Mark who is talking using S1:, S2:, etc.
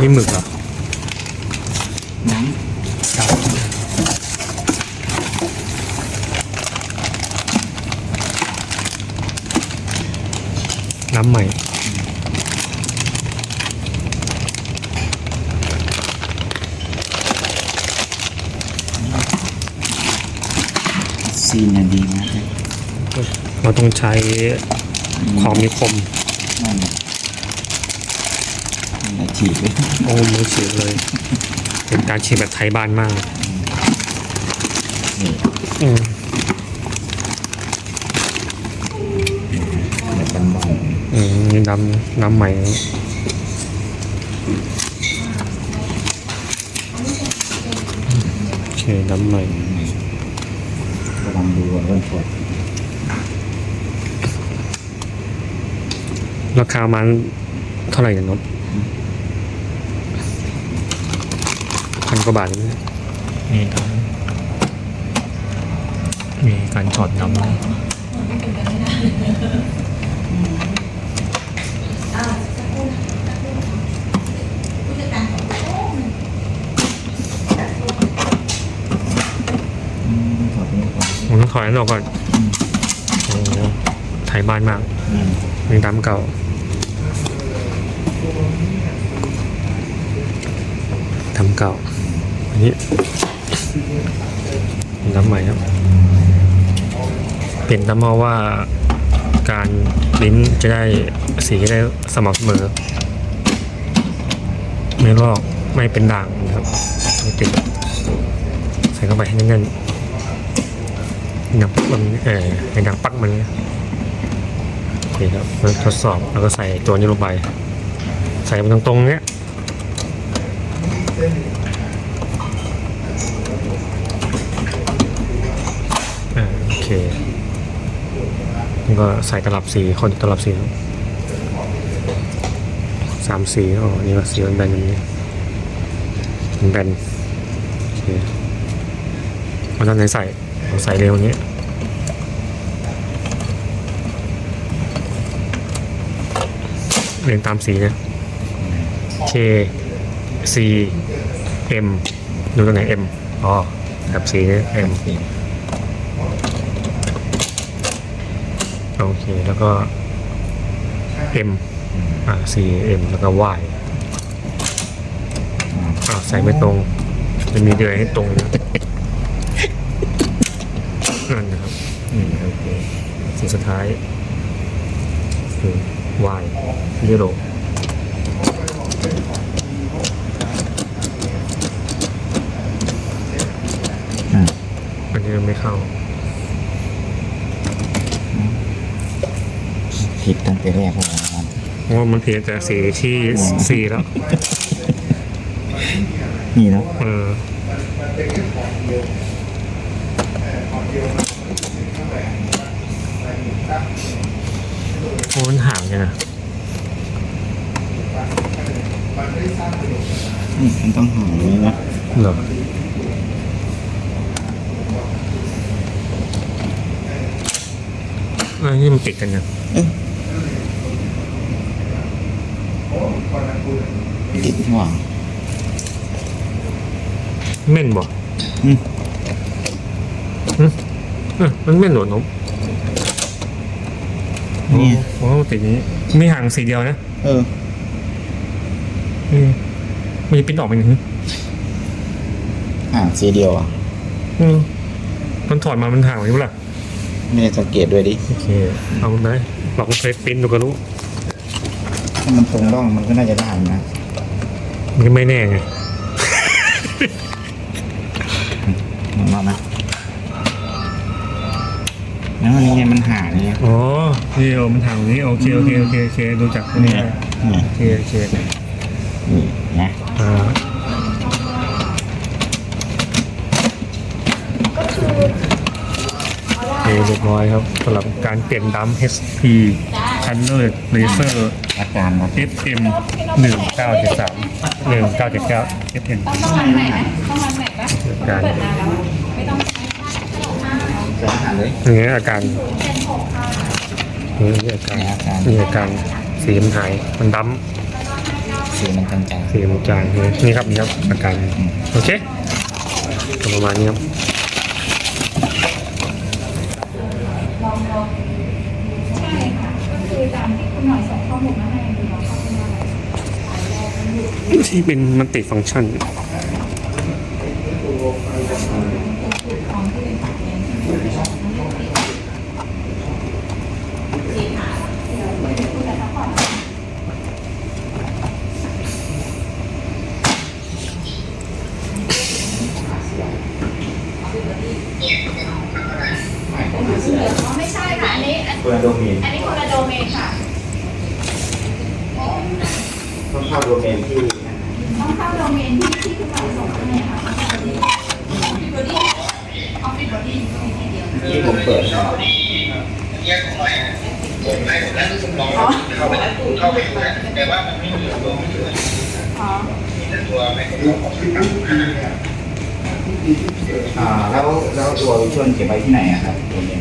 S1: นี่หมึกเหรอ
S2: น้
S1: น้ำใหม่ำ
S2: ซีนอย่างดีนะ
S1: เราต้องใช้ของมีคม
S2: นั่นแหละนั่นแหละฉีกเลย
S1: โอ้มือฉีกเลย เป็นการฉีกแบบไทยบ้านมาก
S2: นี่
S1: อืม
S2: แบบบ้าน
S1: อืมนี่น้ำน้ำใหม่โอเคน้ำใหม่
S2: ๆระวังดูเรื่องปวด
S1: ราคามันเท่าไหร่เนี่ยนดพันกว่าบาทนี่นี่ครับมีการถอดน้ำนะ
S2: อืมถอดไปก่อน
S1: ผมต้องถอยอันออกก่อนโอ้โหไทยบ้านมาก
S2: อืม
S1: มีน้ำเก่า ทำเก่า อันนี้น้ำใหม่ครับ เปลี่ยนน้ำมาว่าการลิ้นจะได้สีได้สม่ำเสมอ ไม่ลอกไม่เป็นด่างนะครับไม่ติดใส่เข้าไปให้แน่นๆหนังปักมันเออให้หนังปักมันเนี่ยโอเคครับทดสอบแล้วก็ใส่ตัวนี้ลงไป ใส่มันตรงๆเนี้ยโอเค นี่ก็ใส่ตลับสีคนตลับสีสามสีอ๋อ นี่ก็สีมันแบนอย่างนี้มันแบนโอเคเอาด้านไหนใส่ใส่เร็วนี้เรียงตามสีนะ K C M ดูตรงไหน M อ๋อแบบสีเนี่ย M โอเค แล้วก็ M อ่า C M แล้วก็ Y อ่าใส่ไม่ตรง จะมีเดือยให้ตรงนะนั่นนะครับ
S2: อืมโอเค
S1: สิ่งสุดท้ายคือ Y zero
S2: อะ
S1: อันนี้ไม่เข้า
S2: ผิดตั้งแต่แรกเลยนะครับ
S1: เพราะว่ามันเพียงแต่สีที่สี่แล้ว
S2: นี่เนาะ
S1: เออโอ้มันห่างกันนะ
S2: นี่มันต้องห่างอย่างนี้นะ
S1: เหรอ อ้ยนี่มันติดกันนะ
S2: ติดห่วง
S1: เม่นบ่
S2: อืม
S1: เออมันเม่นหนวดนม
S2: นี่
S1: โอ้โหติดอย่างนี้ มีห่างสีเดียวนะ
S2: เออ
S1: เออมันจะปิ้นออกเป็นอย่างนี้
S2: ห่างสีเดียวอะ
S1: อืมมันถอดมามันห่างอย่างนี้ปะล่ะ
S2: ไม่ได้สังเกตด้วยดิ
S1: โอเคเอาได้ลองใช้ปิ้นดูก็รู้
S2: ถ้ามันตรงร่องมันก็น่าจะได้นะ
S1: มันก็ไม่แน่ไง
S2: มองว่าไหมแล้วอันนี้ไงมันห่างเนี่ย
S1: อ๋อนี่เออมันห่างอย่างนี้โอเคโอเคโอเคโอเคดูจากอัน
S2: เนี่
S1: นี้
S2: ยเนี่ย
S1: โอเคโอเค
S2: นี่นะ
S1: อ่าโอ เคเรียบร้อยครับสำหรับการเปลี่ยนดัม HP Color Laser
S2: อาการแบบ
S1: FM หนึ่งเก้าเจ็ดสามหนึ่งเก้าเจ็ดเก้า FM
S3: ต้องวันไหนนะต้องวันไหนปะ
S1: การ
S3: เปิดนานแล้วอะไม่ต้อง
S2: จะห่างเลย
S1: อย่างเงี้ยอาการนี่อาการ
S2: นี่อาการ
S1: นี่อาการ
S3: เสี
S1: มันหายมันด
S2: สีมันจางำ
S1: สีมันจางนี่นี่ครับนี่ครับอาการโอเคประมาณนี้ครับ
S3: ใช่ค่ะ ก็คือตามที่คุณหน่อยส่งข้อมูลมาให้ดูเนาะข้อมูลอะไร
S1: ที่เป็นมันติฟังก์ชัน
S3: ของที่เป็นผักเองใช่ไหมมันไม่ติดสีขาวเดี๋ยวคุณจะพักผ่อนอ๋อไม่ใช่ค่ะ อันนี้อัน
S2: ๆตัวโดเมน
S3: อันนี้คนละโดเมนค่ะ
S2: ต้องเข้าโดเมนที่
S3: ต้อง เข้าโดเมนที่ที่คุณหน่อส่งมาให้ค่ะออฟฟิศบอดี้ออฟฟิศบอดี้ทีเดียว
S2: ที่ผมเปิดนะ
S3: อ๋อ
S4: เข้าไปเข้าไปดูนะแต่ว่ามันไม่มีตัวไม่อยู่
S3: อ๋อ
S4: มีแต่ตัวไม่
S2: อ่าแล้วแล้วตัวชวลเก็บไว้ที่ไหนอะครับโดเมน